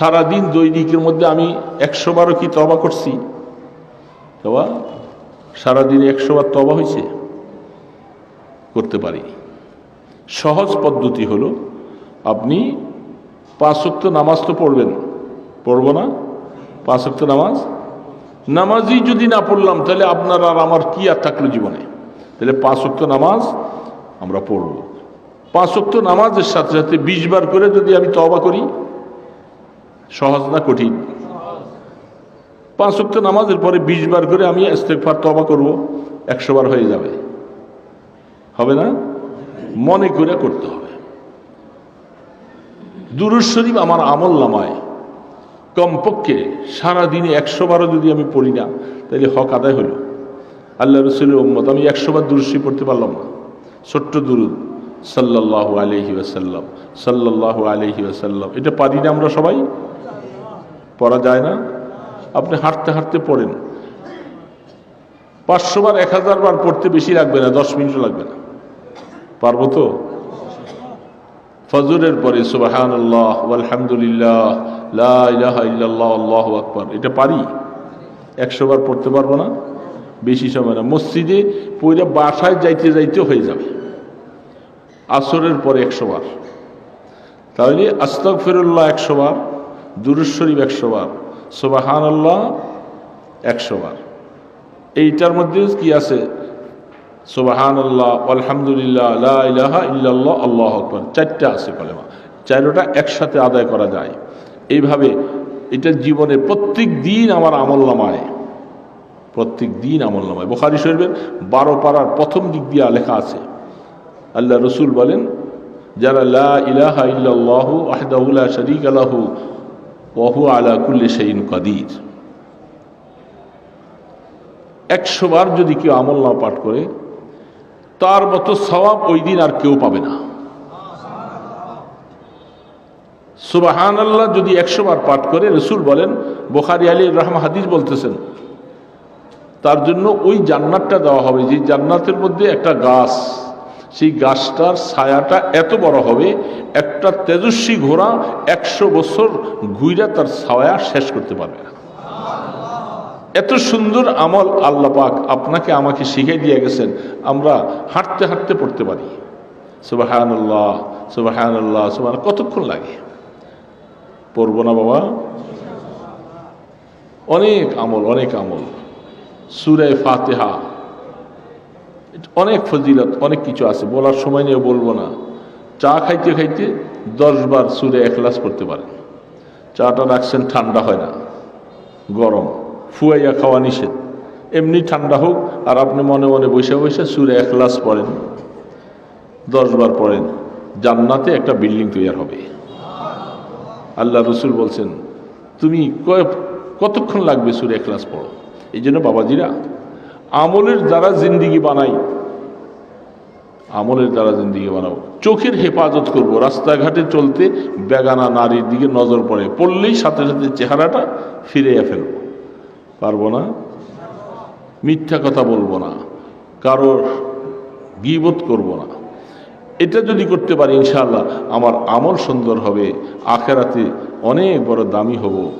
সারাদিন দৈনিকের মধ্যে আমি একশো বারও কি তবা করছি? তবা সারাদিনে একশো বার তবা হয়েছে? করতে পারি। সহজ পদ্ধতি হলো, আপনি পাঁচক্ত নামাজ তো পড়বেন। পড়ব না? পাঁচক্ত নামাজ? নামাজই যদি না পড়লাম, তাহলে আপনার আর আমার কি আর থাকল জীবনে? তাহলে পাঁচক্ত নামাজ আমরা পড়ব। পাঁচক্ত নামাজের সাথে সাথে বিশ বার করে যদি আমি তবা করি সহজ না কঠিন? পাঁচ ওয়াক্ত নামাজের পরে বিশ বার করে আমি ইস্তেগফার তবা করব, একশো বার হয়ে যাবে। হবে না? মনে করে করতে হবে। দুরুজ শরীফ আমার আমল নামায়। কমপক্ষে সারাদিনে একশো বারও যদি আমি পড়ি না, তাহলে হক আদায় হলো। আল্লাহ রসুলের উম্মত, আমি একশো বার শরীফ পড়তে পারলাম না। ছোট্ট দুরুদ, সাল্লাল্লাহু আলহি ওয়াসাল্লাম, সাল্লাল্লাহু আলহি ওয়াসাল্লাম। এটা পারি না আমরা সবাই? পড়া যায় না। আপনি হাঁটতে হাঁটতে পড়েন। পাঁচশো বার এক হাজার বার পড়তে বেশি লাগবে না, দশ মিনিটও লাগবে না। পারব তো? ফজরের পরে সুবাহান আলহামদুলিল্লাহ আল্লাহ আকবর। এটা পারি। একশো বার পড়তে পারব না, বেশি সময় না। মসজিদে পইরা বাসায় যাইতে যাইতে হয়ে যাবে। আসরের পরে একশো বার তাহলে আস্তক ফিরুল্লাহ একশো বার দুরুজ শরীফ একশো বার সোবাহান আল্লাহ একশো বার। এইটার মধ্যে কি আছে? সোবাহান আল্লাহ আলহামদুলিল্লাহ, লা ইলাহা ইল্লাল্লাহ, আল্লাহ আকবর। চারটা আছে কলেমা। চারোটা একসাথে আদায় করা যায়। এইভাবে এটা জীবনে প্রত্যেক দিন আমার আমল নামায়। প্রত্যেক দিন আমল নামায়। বোখারি শরীফের বারো পাড়ার প্রথম দিক দিয়ে লেখা আছে। আল্লাহ রসুল বলেন, যারা লা ইলাহা ইল্লাল্লাহু শরিক আলাহু ওহু আলা কুল্লি সেইন কাদির। একশো বার যদি কেউ আমল না পাঠ করে, তার মতো সবাব ওই দিন আর কেউ পাবে না। সুবাহান আল্লাহ যদি একশো বার পাঠ করে, রসুল বলেন, বোখারি, আলী রহম হাদিস বলতেছেন, তার জন্য ওই জান্নাতটা দেওয়া হবে, যে জান্নাতের মধ্যে একটা গাছ, সেই গাছটার ছায়াটা এত বড় হবে একটা তেজস্বী ঘোড়া একশো বছর ঘুইরা তার ছায়া শেষ করতে পারবে না। এত সুন্দর আমল আল্লাহ পাক আপনাকে আমাকে শিখে দিয়ে গেছেন। আমরা হাঁটতে হাঁটতে পড়তে পারি। সুবাহানুল্লাহ সুবাহানুল্লাহ সুবাহ কতক্ষণ লাগে? পড়ব না বাবা? অনেক আমল অনেক আমল। সুরে ফাতেহা, অনেক ফজিলত, অনেক কিছু আছে। বলার সময় নিয়ে বলব না। চা খাইতে খাইতে দশবার সুরে এখলাস করতে পারেন চাটা রাখছেন, ঠান্ডা হয় না। গরম। ফুয়াইয়া খাওয়া নিষেধ। এমনি ঠান্ডা হোক, আর আপনি মনে মনে বসে বসে সুরে এখলাস পড়েন। দশবার পড়েন। জান্নাতে একটা বিল্ডিং তৈরি হবে। আল্লাহ রসুল বলছেন, তুমি কতক্ষণ লাগবে সুরে এখলাস পড়ো? এই জন্য বাবাজিরা, আমলের দ্বারা জিন্দিগি বানাই। আমলের দ্বারা জিন্দিগি বানাবো চোখের হেফাজত করব। রাস্তাঘাটে চলতে বেগানা নারীর দিকে নজর পড়ে। পড়লেই সাথে সাথে চেহারাটা ফিরে ফেলব। পারব না? মিথ্যা কথা বলব না। কারোর গিবোধ করব না। এটা যদি করতে পারি ইনশাআল্লাহ, আমার আমল সুন্দর হবে। আখেরাতে অনেক বড় দামি হব।